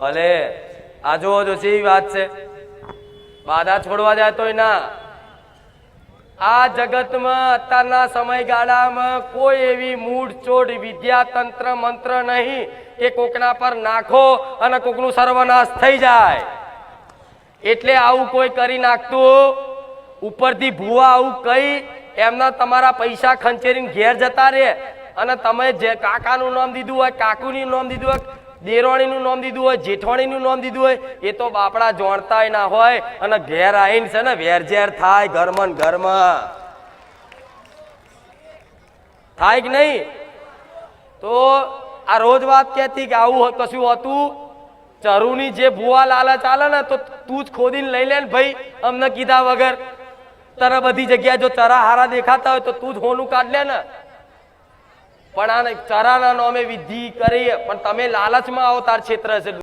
ભલે. આ જોવો જો સી વાત છે. બાધા છોડવા જાય તોય ના. આ જગતમાં અત્યારના સમયગાળામાં કોઈ એવી મૂળ ચોડ વિદ્યા તંત્ર મંત્ર નહીં કે કોકના પર નાખો અને કોકનું સર્વનાશ થઈ જાય. એટલે આવું કોઈ કરી નાખતું. ઉપરથી ભૂવા આવું કઈ, એમના તમારા પૈસા ખંચેરીને ઘેર જતા રહે. અને તમે જે કાકાનું નામ દીધું હોય, કાકુની નામ દીધું હોય દેરોણીનું નામ દીધું હોય જેઠવાણીનું નામ દીધું હોય, એ તો બાપડા જોણતાય ના હોય અને ઘેર આવીને છે ને વેરઝેર થાય ઘરમાં ઘરમાં. થાય કે નહીં? તો આ રોજ વાત કહેતી કે આવું કશું હતું? ચરુની જે ભૂવા લાલચ આલે ને, તો તું જ ખોદીને લઈ લે ને ભાઈ, અમને કીધા વગર. તારા બધી જગ્યાએ જો ચરા હારા દેખાતા હોય તો તું જ હોનું કાઢ લે ને. પણ આ ચરાના નામે વિધિ કરીએ. પણ તમે લાલચમાં આવો તાર ક્ષેત્ર છે